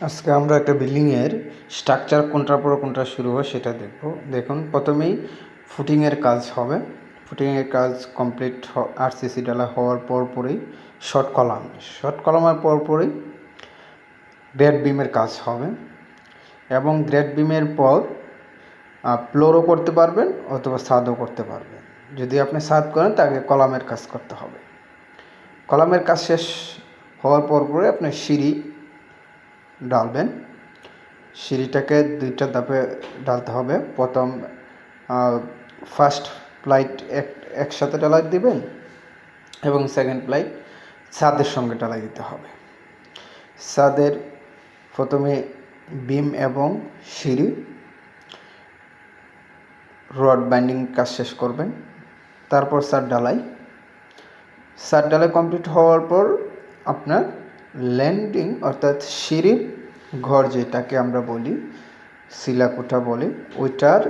আজকে আমরা একটা বিল্ডিংয়ের স্ট্রাকচার কোনটার পর কোনটা শুরু হয় সেটা দেখব। দেখুন, প্রথমেই ফুটিংয়ের কাজ হবে। ফুটিংয়ের কাজ কমপ্লিট আরসিসি ডালা হওয়ার পর পরেই শর্ট কলাম শর্ট কলামের পর পরেই গ্রেড বিমের কাজ হবে। এবং গ্রেড বিমের পর ফ্লোরও করতে পারবেন অথবা ছাদও করতে পারবেন। যদি আপনি ছাদ করেন তাকে কলামের কাজ করতে হবে। কলামের কাজ শেষ হওয়ার পর পরে আপনি সিঁড়ি ডালবেন। সিঁড়িটাকে দুইটা ধাপে ডালতে হবে। প্রথম ফার্স্ট প্লাইট এক, একসাথে ডালাই দিবেন এবং সেকেন্ড প্লাইট ছাদের সঙ্গে ডালাই দিতে হবে। ছাদের প্রথমে বিম এবং সিঁড়ি, রড বাইন্ডিং কাজ শেষ করবেন। তারপর সার ডালাই সার ডালাই কমপ্লিট হওয়ার পর আপনার ল্যান্ডিং অর্থাৎ সিঁড়ির ঘর যেটাকে আমরা বলি শিলাকোঠা বলে ওইটার